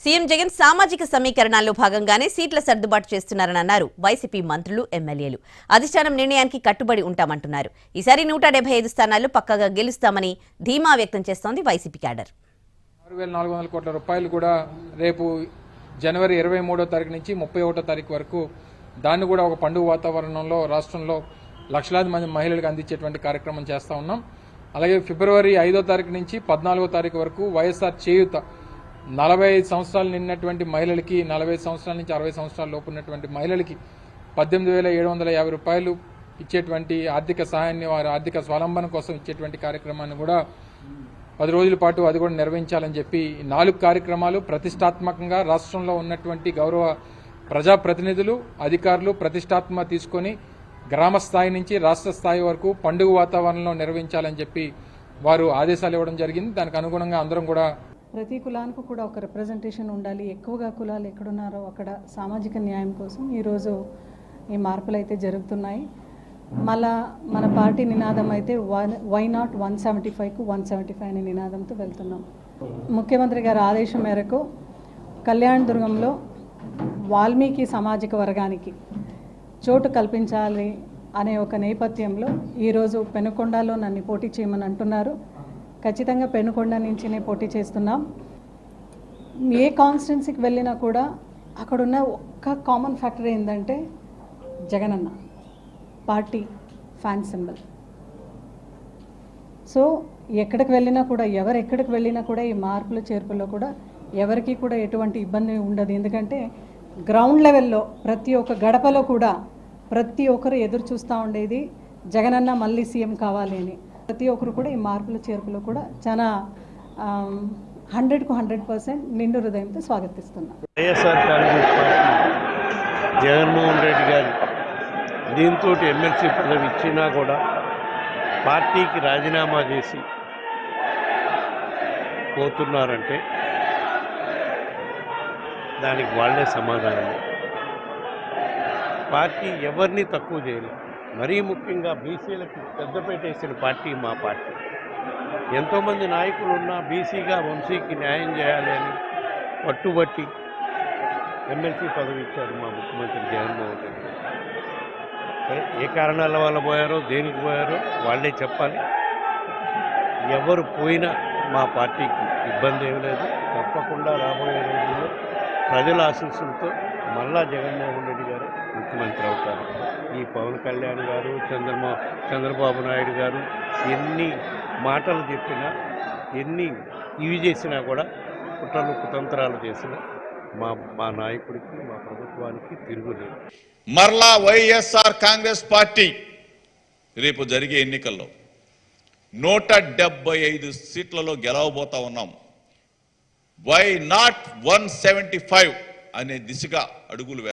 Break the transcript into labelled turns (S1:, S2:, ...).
S1: CM Jagan సామాజిక సమీకరణాల్లో భాగంగానే సీట్ల సర్దుబాటు చేస్తున్నారని అన్నారు. వైసీపీ మంత్రులు ఎమ్మెల్యేలు. అధిష్టానం నిర్ణయానికి కట్టుబడి ఉంటామంటున్నారు. ఈసారి నూట డెబ్బై ఐదు స్థానాలు పక్కగా గెలుస్తామని ధీమా వ్యక్తం చేస్తోంది వైసీపీ క్యాడర్.
S2: ఆరు వేల నాలుగు వందల కోట్ల రూపాయలు కూడా రేపు జనవరి ఇరవై మూడో తారీఖు నుంచి ముప్పై ఒకటో తారీఖు వరకు దాన్ని కూడా ఒక పండుగ వాతావరణంలో రాష్ట్రంలో లక్షలాది మంది మహిళలకు అందించేటువంటి కార్యక్రమం చేస్తూ ఉన్నాం. అలాగే ఫిబ్రవరి ఐదో తారీఖు నుంచి పద్నాలుగో తారీఖు వరకు వైఎస్ఆర్ చేయూత నలభై ఐదు సంవత్సరాలు నిన్నటువంటి మహిళలకి నలభై సంవత్సరాల నుంచి అరవై సంవత్సరాల లోపు ఉన్నటువంటి మహిళలకి పద్దెనిమిది వేల ఏడు వందల యాభై రూపాయలు ఇచ్చేటువంటి ఆర్థిక సహాయాన్ని వారి ఆర్థిక స్వలంబన కోసం ఇచ్చేటువంటి కార్యక్రమాన్ని కూడా పది రోజుల పాటు అది కూడా నిర్వహించాలని చెప్పి నాలుగు కార్యక్రమాలు ప్రతిష్టాత్మకంగా రాష్ట్రంలో ఉన్నటువంటి గౌరవ ప్రజాప్రతినిధులు అధికారులు ప్రతిష్టాత్మక తీసుకొని గ్రామ స్థాయి నుంచి రాష్ట్ర స్థాయి వరకు పండుగ వాతావరణంలో నిర్వహించాలని చెప్పి వారు ఆదేశాలు ఇవ్వడం జరిగింది. దానికి అనుగుణంగా అందరం కూడా
S3: ప్రతి కులానికి కూడా ఒక రిప్రజెంటేషన్ ఉండాలి. ఎక్కువగా కులాలు ఎక్కడున్నారో అక్కడ సామాజిక న్యాయం కోసం ఈరోజు ఈ మార్పులు అయితే జరుగుతున్నాయి. మళ్ళా మన పార్టీ నినాదం అయితే one why not one seventy ఫైవ్కు one seventy five అనే నినాదంతో వెళ్తున్నాం. ముఖ్యమంత్రి గారి ఆదేశం మేరకు కళ్యాణ్ దుర్గంలో వాల్మీకి సామాజిక వర్గానికి చోటు కల్పించాలి అనే ఒక నేపథ్యంలో ఈరోజు పెనుకొండలో నన్ను పోటీ చేయమని అంటున్నారు. ఖచ్చితంగా పెనుకొండ నుంచినే పోటీ చేస్తున్నాం. ఏ కాన్స్టిట్యున్సీకి వెళ్ళినా కూడా అక్కడున్న ఒక్క కామన్ ఫ్యాక్టర్ ఏంటంటే జగనన్న పార్టీ ఫ్యాన్ సింబల్. సో ఎక్కడికి వెళ్ళినా కూడా ఎవరు ఎక్కడికి వెళ్ళినా కూడా ఈ మార్పుల చేర్పులో కూడా ఎవరికి కూడా ఎటువంటి ఇబ్బంది ఉండదు. ఎందుకంటే గ్రౌండ్ లెవెల్లో ప్రతి ఒక్క గడపలో కూడా ప్రతి ఒక్కరు ఎదురు చూస్తూ ఉండేది జగనన్న మళ్ళీ సీఎం కావాలి అని. ప్రతి ఒక్కరు కూడా ఈ మార్పుల చేర్పులో కూడా చాలా హండ్రెడ్కు హండ్రెడ్ పర్సెంట్ నిండు హృదయంతో స్వాగతిస్తున్నాం.
S4: YSR Congress party Jaganmohan Reddy garu దీంతో ఎమ్మెల్సీ పదవి ఇచ్చినా కూడా పార్టీకి రాజీనామా చేసి పోతున్నారంటే దానికి వాళ్ళే సమాధానం. పార్టీ ఎవరిని తక్కువ చేయలేదు. మరీ ముఖ్యంగా బీసీలకు పెద్దపేట వేసిన పార్టీ మా పార్టీ. ఎంతోమంది నాయకులు ఉన్నా బీసీగా వంశీకి న్యాయం చేయాలి అని పట్టుబట్టి ఎమ్మెల్సీ పదవి ఇచ్చారు మా ముఖ్యమంత్రి జగన్మోహన్ రెడ్డి. సరే ఏ కారణాల వల్ల పోయారో దేనికి పోయారో వాళ్ళే చెప్పాలి. ఎవరు పోయినా మా పార్టీకి ఇబ్బంది ఏమి లేదు. తప్పకుండా రాబోయే రోజుల్లో ప్రజల ఆశీస్సులతో మళ్ళా జగన్మోహన్ రెడ్డి గారు ముఖ్యమంత్రి అవుతారు. ఈ పవన్ కళ్యాణ్ గారు చంద్రమో చంద్రబాబు నాయుడు గారు ఎన్ని మాటలు చెప్పినా ఎన్ని ఇవి చేసినా కూడా కుట్రలు కుతంత్రాలు చేసినా మా మా నాయకుడికి మా ప్రభుత్వానికి తిరుగులేదు.
S5: మరలా వైఎస్ఆర్ కాంగ్రెస్ పార్టీ రేపు జరిగే ఎన్నికల్లో నూట డెబ్బై ఐదు సీట్లలో గెలవబోతా ఉన్నాం. Why not one seventy five అనే దిశగా అడుగులు